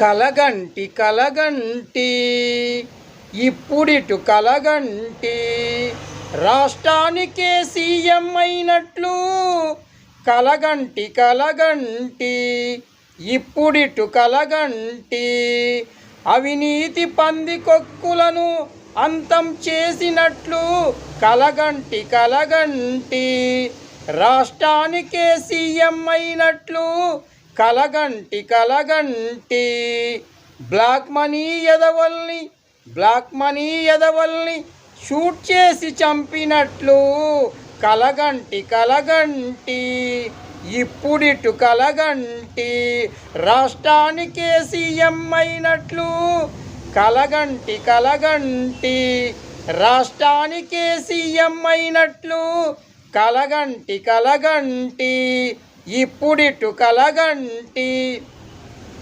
కలగంటి కలగంటి. ఇప్పుడిటు కలగంటి. రాష్ట్రానికే సీఎం అయినట్లు కలగంటి కలగంటి. ఇప్పుడిటు కలగంటి. అవినీతి పందికొక్కులను అంతం చేసినట్లు కలగంటి కలగంటి. రాష్ట్రానికే సీఎం అయినట్లు కలగంటి కలగంటి. బ్లాక్ మనీ ఎదవల్ని బ్లాక్ మనీ ఎదవల్ని షూట్ చేసి చంపినట్లు. కలగంటి కలగంటి. ఇప్పుడిటు కలగంటి. రాష్ట్రానికే సీఎం అయినట్లు. కలగంటి కలగంటి. రాష్ట్రానికే సీఎం అయినట్లు. కలగంటి కలగంటి. ఇప్పుడిటు కలగంటి.